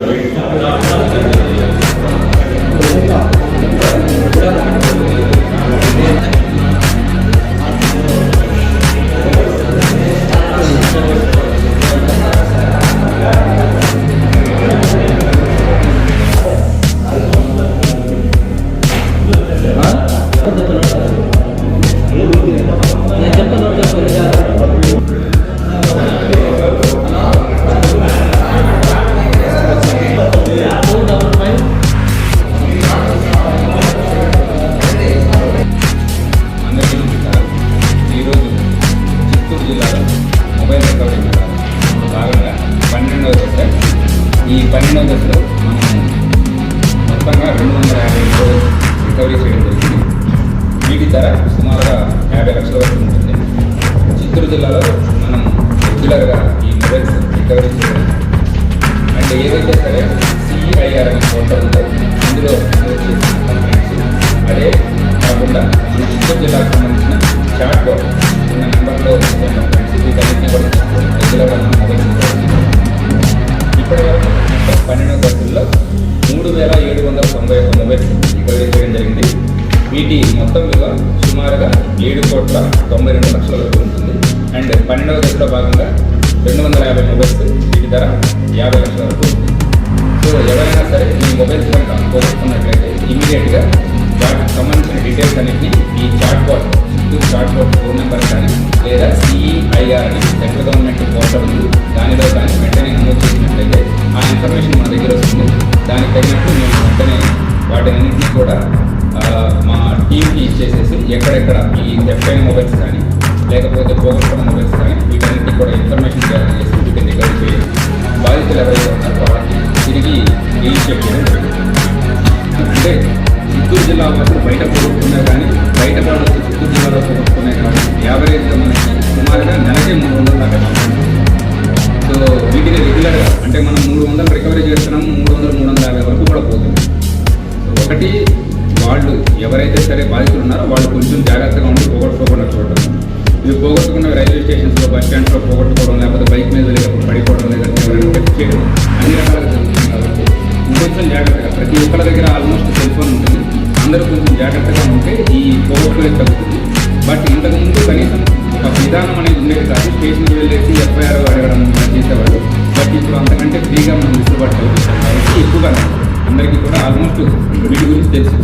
అందరికీ పన్నెండవ దశలో మనం మొత్తంగా రెండు వందల యాభై రోజులు రికవరీ చేయడం జరిగింది. వీటి ధర సుమారుగా యాభై లక్షల వరకు ఉంటుంది. చిత్తూరు జిల్లాలో మనం రెగ్యులర్గా ఈ మొబైల్స్ రికవరీ చేయడం అంటే ఏదైతే సరే సిఐఆర్ అనే పోర్టల్ ఉందో ఇందులో అదే కాకుండా పన్నెండవ పన్నెండు మూడు వేల ఏడు వందల తొంభై ఒక్క మొబైల్స్ రికవరీ చేయడం జరిగింది. వీటి మొత్తం విలువ సుమారుగా ఏడు కోట్ల తొంభై రెండు లక్షల వరకు ఉంటుంది. అండ్ పన్నెండవ దశలో భాగంగా రెండు వందల యాభై మొబైల్స్ వీటి ధర యాభై లక్షల వరకు ఉంటుంది. సో ఎవరైనా సరే ఈ మొబైల్స్ కనుక పోగొట్టుకున్నట్లయితే ఇమీడియట్గా వాటికి సంబంధించిన డీటెయిల్స్ అన్నింటినీ ఈ చాట్ బాట్ చుట్టూ చాట్ బాట్ ఫోన్ నెంబర్ కానీ లేదా సిఈఐఆర్ అని సెంట్రల్ గవర్నమెంట్ పోర్టల్ ఉంది మా టీంకి ఇచ్చేసేసి ఎక్కడెక్కడ ఈ థెఫ్ట్ మొబైల్స్ కానీ లేకపోతే పోగొట్టుకున్న మొబైల్స్ కానీ వీటన్నిటి కూడా ఇన్ఫర్మేషన్ గ్యాదర్ చేసి వీటిని రికవర్ చేయాలి బాధితులు ఎవరైతే ఉన్నారో వాళ్ళకి తిరిగి రీఇన్స్టేట్ చేయడం జరుగుతుంది. అంటే చిత్తూరు జిల్లా వాసులు బయట పోగొట్టుకున్నా కానీ బయట వాళ్ళు వచ్చి చిత్తూరు జిల్లాలో పోగొట్టుకునే కానీ యావరేజ్గా మనకి సుమారుగా నెలకే మూడు వందల దాకా సో వీటిని రెగ్యులర్గా అంటే మనం మూడు వందలు రికవరీ చేస్తున్నాము మూడు వందలు మూడు వందల యాభై వరకు కూడా పోతుంది. ఒకటి వాళ్ళు ఎవరైతే సరే బాధితులు ఉన్నారో వాళ్ళు కొంచెం జాగ్రత్తగా ఉండి పోగొట్టుకోకుండా చూడటం. ఇవి పోగొట్టుకున్న రైల్వే స్టేషన్స్లో బస్ స్టాండ్స్లో పోగొట్టుకోవడం లేకపోతే బైక్ మీద లేకపోతే పడిపోవడం లేదంటే ఎవరైనా టెస్ట్ చేయడం అన్ని రకాలుగా జరుగుతుంది కాబట్టి ఇంకొంచెం జాగ్రత్తగా ప్రతి ఒక్కరి దగ్గర ఆల్మోస్ట్ సెల్ ఫోన్ ఉంటుంది. అందరూ కొంచెం జాగ్రత్తగా ఉంటే ఈ పోగొట్టుకునే తగ్గుతుంది. బట్ ఇంతకుముందు కనీసం ఒక విధానం అనేది ఉండేది కాదు. స్టేషన్కి వెళ్ళేసి ఎఫ్ఐఆర్ అడగడం చేసేవాళ్ళు. బట్ ఇప్పుడు అంతకంటే ఫ్రీగా మనం విసులుబాటు కల్పిస్తాం కాబట్టి ఎక్కువగా అందరికీ కూడా ఆల్మోస్ట్ వీటి గురించి తెలిసి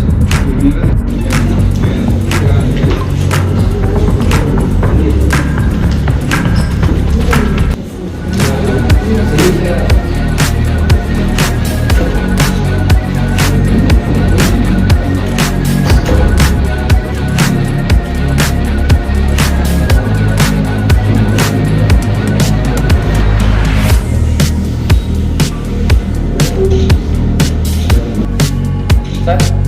来。